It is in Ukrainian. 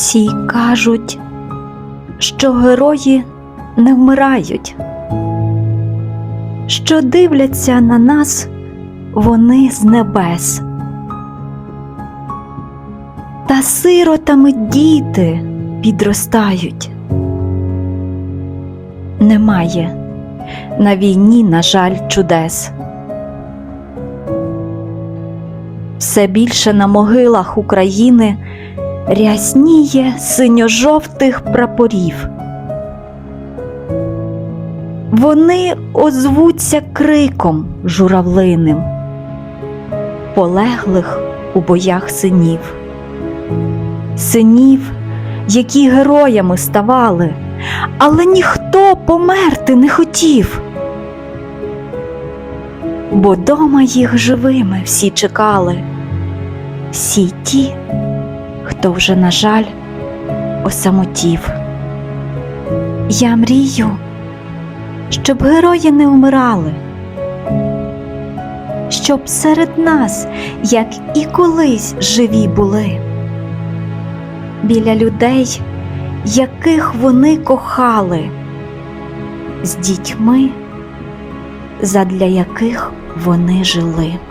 Всі кажуть, що герої не вмирають, що дивляться на нас вони з небес. Та сиротами діти підростають. Немає на війні, на жаль, чудес. Все більше на могилах України рясніє синьо-жовтих прапорів. Вони озвуться криком журавлиним, полеглих у боях синів, синів, які героями ставали, але ніхто померти не хотів. Бо дома їх живими всі чекали, всі ті, хто вже, на жаль, осамотів. Я мрію, щоб герої не вмирали, щоб серед нас, як і колись живі були, біля людей, яких вони кохали, з дітьми, задля яких вони жили.